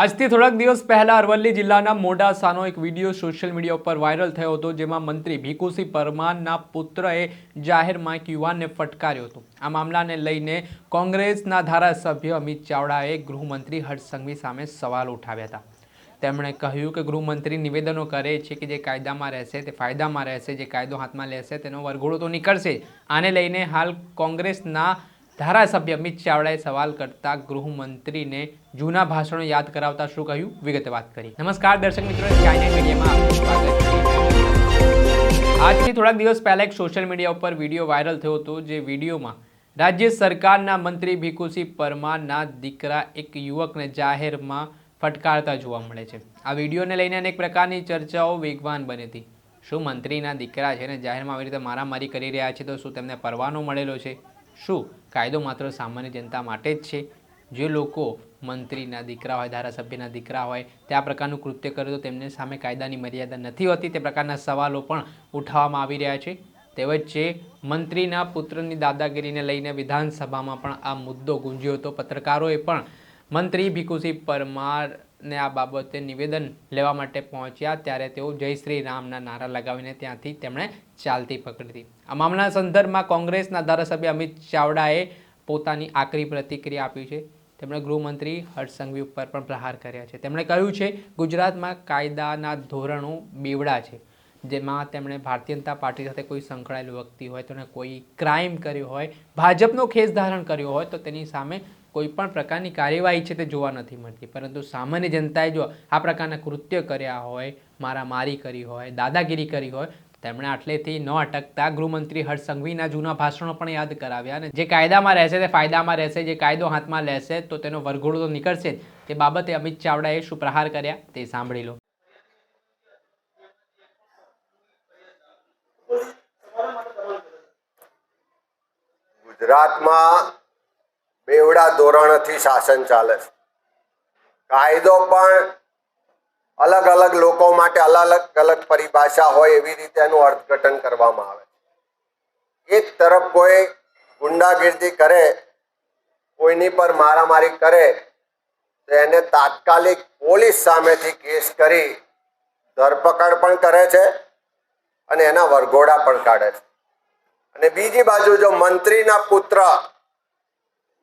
આજથી થોડાક દિવસ પહેલા અરવલ્લી જિલ્લાના મોડાસાનો એક વીડિયો સોશિયલ મીડિયા ઉપર વાયરલ થયો હતો, જેમાં મંત્રી ભીખુસિંહ પરમારના પુત્રએ જાહેરમાં એક યુવાનને ફટકાર્યો હતો. આ મામલાને લઈને કોંગ્રેસના ધારાસભ્ય અમિત ચાવડાએ ગૃહમંત્રી હર્ષ સંઘવી સામે સવાલ ઉઠાવ્યા હતા. તેમણે કહ્યું કે ગૃહમંત્રી નિવેદનો કરે છે કે જે કાયદામાં રહેશે તે ફાયદામાં રહેશે, જે કાયદો હાથમાં લેશે તેનો વરઘોડો તો નીકળશે. આને લઈને હાલ કોંગ્રેસના ધારાસભ્ય અમિત ચાવડાએ સવાલ કરતા ગૃહમંત્રીને જૂના ભાષણો યાદ કરાવતા શું કહ્યું? વિગતે વાત કરી નમસ્કાર, દર્શક મિત્રો ચાઇના આજથી થોડાક દિવસ પહેલા એક સોશિયલ મીડિયા ઉપર વીડિયો વાયરલ થયો હતો, જે વિડીયોમાં રાજ્ય સરકારના મંત્રી ભીખુસિંહ પરમારના દીકરા એક યુવકને જાહેરમાં ફટકારતા જોવા મળે છે. આ વિડીયોને લઈને અનેક પ્રકારની ચર્ચાઓ વેગવાન બની હતી. શું મંત્રીના દીકરા છે ને જાહેરમાં આવી રીતે મારામારી કરી રહ્યા છે, તો શું તેમને પરવાનો મળેલો છે? શું? કાયદો માત્ર સામાન્ય જનતા માટે જ છે. જે લોકો મંત્રીના દીકરા હોય, ધારાસભ્યના દીકરા હોય તે આ પ્રકારનું કૃત્ય કરે તો તેમને સામે કાયદાની મર્યાદા નથી હોતી. તે પ્રકારના સવાલો પણ ઉઠાવવામાં આવી રહ્યા છે. તે મંત્રીના પુત્રની દાદાગીરીને લઈને વિધાનસભામાં પણ આ મુદ્દો ગુંજ્યો હતો. પત્રકારોએ પણ મંત્રી ભીખુસિંહ પરમારને આ બાબતે નિવેદન લેવા માટે પહોંચ્યા ત્યારે તેઓ જય શ્રી રામના નારા લગાવીને ત્યાંથી તેમણે ચાલતી પકડી. હતી આ મામલાના સંદર્ભમાં કોંગ્રેસના ધારાસભ્ય અમિત ચાવડાએ પોતાની આકરી પ્રતિક્રિયા આપી છે. તેમણે ગૃહમંત્રી હર્ષ સંઘવી ઉપર પણ પ્રહાર કર્યા છે. તેમણે કહ્યું છે, ગુજરાતમાં કાયદાના ધોરણો બેવડા છે. જેમાં તેમણે ભારતીય જનતા પાર્ટી સાથે કોઈ સંકળાયેલું વ્યક્તિ હોય તેમણે કોઈ ક્રાઇમ કર્યો હોય, ભાજપનો ખેસ ધારણ કર્યો હોય, તો તેની સામે કોઈ પણ પ્રકારની કાર્યવાહી છે તે જોવા નથી મળતી. પરંતુ સામાન્ય જનતાએ જો આ પ્રકારના કૃત્ય કર્યા હોય, મારામારી કરી હોય, દાદાગીરી કરી હોય તેમણે આટલેથી ન અટકતા ગૃહમંત્રી હર્ષ સંઘવીના જૂના ભાષણો પણ યાદ કરાવ્યા અને જે કાયદામાં રહેશે તે ફાયદામાં રહેશે, જે કાયદો હાથમાં લેશે તો તેનો વરઘોડો તો નીકળશે જ. તે બાબતે અમિત ચાવડાએ શું પ્રહાર કર્યા તે સાંભળી લો. ગુજરાતમાં બેવડા ધોરણથી શાસન ચાલે છે. કાયદો પણ અલગ અલગ લોકો માટે અલગ અલગ પરિભાષા હોય એવી રીતે એનું અર્થઘટન કરવામાં આવે એક તરફ કોઈ ગુંડાગીર્દી કરે, કોઈની પર મારામારી કરે, તો એને તાત્કાલિક પોલીસ સામેથી કેસ કરી ધરપકડ પણ કરે છે અને એના વરઘોડા પણ કાઢે છે. અને બીજી બાજુ જો મંત્રીના પુત્ર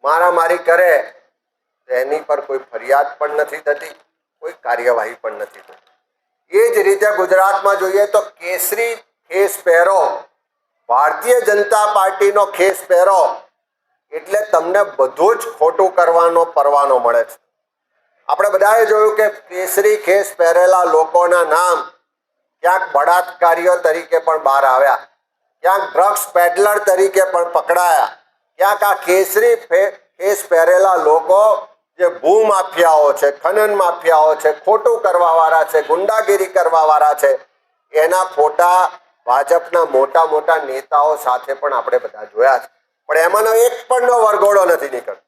મારામારી કરે એની પર કોઈ ફરિયાદ પણ નથી થતી, કોઈ કાર્યવાહી પણ નથી થતી. એ જ રીતે ગુજરાતમાં જોઈએ તો કેસરી ખેસ પહેરો. ભારતીય જનતા પાર્ટીનો ખેસ પહેરો, એટલે તમને બધું જ ખોટું કરવાનો પરવાનો મળે છે. આપણે બધાએ જોયું કે કેસરી ખેસ પહેરેલા લોકોના નામ ક્યાંક બળાત્કારીઓ તરીકે પણ બહાર આવ્યા, ક્યાંક ડ્રગ્સ પેડલર તરીકે પણ પકડાયા. ક્યાંક આ કેસરી ખેસ પહેરેલા લોકો જે ભૂ માફિયાઓ છે, ખનન માફિયાઓ છે, ખોટું કરવાવાળા છે, ગુંડાગીરી કરવાવાળા છે, એના ફોટા ભાજપના મોટા મોટા નેતાઓ સાથે પણ આપણે બધા જોયા છે. પણ એમાંનો એક પણનો વરઘોડો નથી નીકળતો.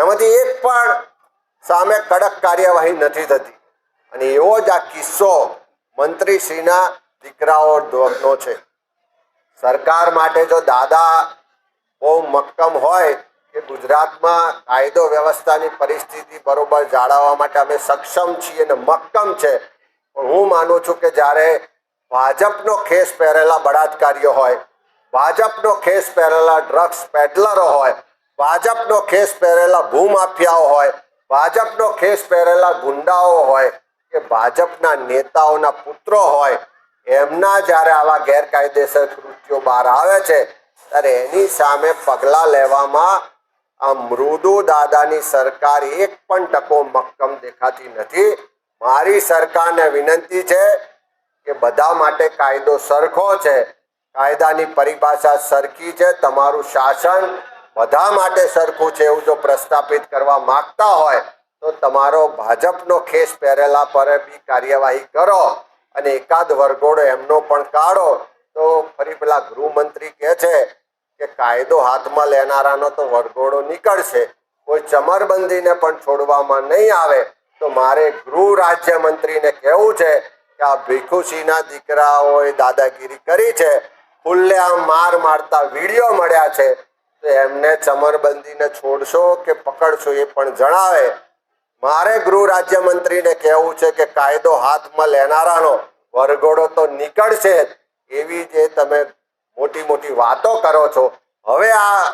એમાંથી એક પણ સામે કડક કાર્યવાહી નથી થતી. અને એવો જ આ કિસ્સો મંત્રીશ્રીના દીકરાઓનો છે. સરકાર માટે જો દાદા બહુ મક્કમ હોય કે ગુજરાતમાં કાયદો વ્યવસ્થાની પરિસ્થિતિ બરોબર જાળવવા માટે અમે સક્ષમ છીએ અને મક્કમ છે. પણ હું માનું છું કે જ્યારે ભાજપનો ખેસ પહેરેલા બળાત્કારીઓ હોય, ભાજપનો ખેસ પહેરેલા ડ્રગ્સ પેડલરો હોય, ભાજપનો ખેસ પહેરેલા ભૂમાફિયાઓ હોય, ભાજપનો ખેસ પહેરેલા ગુંડાઓ હોય, કે ભાજપના નેતાઓના પુત્રો હોય, એમના જ્યારે આવા ગેરકાયદેસર કૃત્યો બહાર આવે છે ત્યારે એની સામે પગલાં લેવામાં આ મૃદુ દાદાની સરકાર એક પણ ટકો મક્કમ દેખાતી નથી. મારી સરકારને વિનંતી છે કે બધા માટે કાયદો સરખો છે. કાયદાની પરિભાષા સરખી છે. તમારું શાસન બધા માટે સરખું છે એવું જો પ્રસ્થાપિત કરવા માંગતા હોય તો તમારો ભાજપનો ખેસ પહેરેલા પર બી કાર્યવાહી કરો અને એકાદ વરઘોડો એમનો પણ કાઢો. તો ફરી પેલા ગૃહમંત્રી કહે છે કે કાયદો હાથમાં લેનારાનો તો વરઘોડો નીકળશે. કોઈ ચમરબંધીને પણ છોડવામાં નહીં આવે. તો મારે ગૃહ રાજ્યમંત્રીને કહેવું છે કે આ ભીખુસિંહના દીકરાઓએ દાદાગીરી કરી છે. ખુલ્લેઆમ માર મારતા વીડિયો મળ્યા છે. તો એમને ચમરબંધીને છોડશો કે પકડશો એ પણ જણાવે. મારે ગૃહ રાજ્યમંત્રીને કહેવું છે કે કાયદો હાથમાં લેનારાનો વરઘોડો તો નીકળશે. એવી જે તમે મોટી મોટી વાતો કરો છો. હવે આ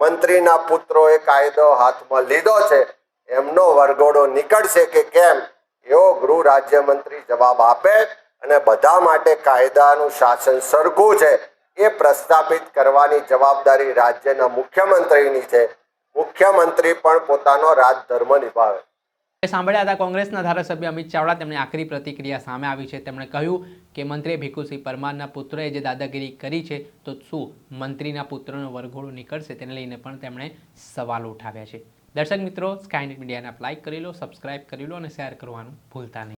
મંત્રીના પુત્રોએ કાયદો હાથમાં લીધો છે. એમનો વરઘોડો નીકળશે કે કેમ? એવો ગૃહ રાજ્યમંત્રી જવાબ આપે અને બધા માટે કાયદાનું શાસન સરખું છે. એ પ્રસ્થાપિત કરવાની જવાબદારી રાજ્યના મુખ્યમંત્રીની છે. મુખ્યમંત્રી પણ પોતાનો રાજધર્મ નિભાવે. સાંભળ્યા હતા કોંગ્રેસના ધારાસભ્ય અમિત ચાવડા. તેમની આખરી પ્રતિક્રિયા સામે આવી છે. તેમણે કહ્યું કે મંત્રી ભીખુસિંહ પરમારના પુત્રએ જે દાદાગીરી કરી છે, તો શું મંત્રીના પુત્રનો વરઘોડો નીકળશે તેને લઈને પણ તેમણે સવાલો ઉઠાવ્યા છે. દર્શક મિત્રો સ્કાયનેટ મીડિયાને આપ લાઇક કરી લો સબસ્ક્રાઇબ કરી લો અને શેર કરવાનું ભૂલતા નહીં.